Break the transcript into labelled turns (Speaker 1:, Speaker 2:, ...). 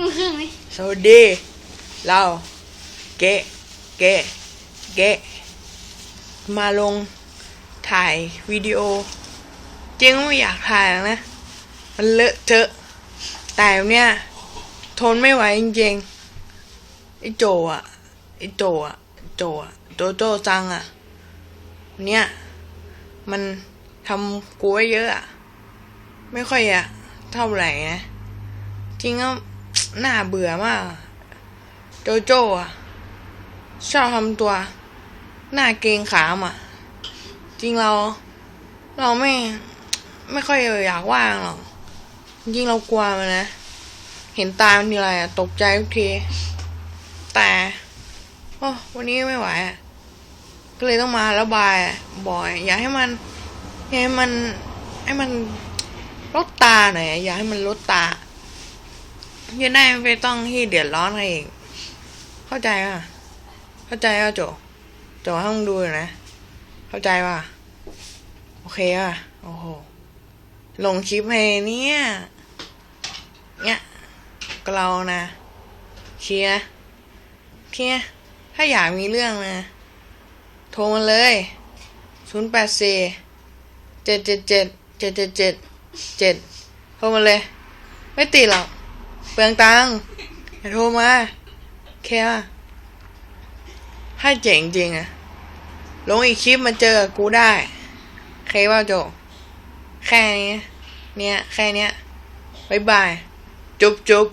Speaker 1: อือหือไหม
Speaker 2: สวัสดี เราเกะเกะเกะมาลงถ่ายวิดีโอจริงไม่อยากถ่ายหรอกนะ มันเลอะเทอะแต่เนี่ย ทนไม่ไหวจริงๆไอ้โจอะไอ้โจอะโจอะโจโจจังอะ เนี่ย มันทำกูไว้เยอะอะ ไม่ค่อยอะเท่าไหร่นะ จริงก็ น่าเบื่อมาก โจโจ้อะชอบทำตัวหน้าเกงขามอะ จริงเรา เราไม่ ไม่ค่อยอยากว่างหรอกจริงเรากลัวมันนะ เห็นตามันทีไรอะ ตกใจทุกที แต่โอ้วันนี้ไม่ไหวอะก็เลยต้องมาระบายบ่อย อยากให้มันอยากให้มันให้มันลดตาหน่อยอยากให้มันลดตา จะได้ไม่ต้องที่เดือดร้อนใครอีก เข้าใจป่ะ เข้าใจป่ะโจ โจให้มึงดูนะ เข้าใจป่ะ โอเคป่ะ โอ้โห ลงคลิปให้เนี่ย เนี่ยก็เรานะเชียเชียถ้าอยากมีเรื่องนะ โทรมาเลยศูนย์แปดสี่เจ็ดเจ็ดเจ็ดเจ็ดเจ็ดเจ็ดเจ็ดโทรมาเลย ไม่ติดหรอก เปลืองตังค์อย่าโทรมาแค่ว่าถ้าเจ๋งจริงอะลงอีกคลิปมาเจอกูได้เคว่าโจ แค่นี้ เนี่ยแค่เนี้ยบายบาย จุ๊บจุ๊บ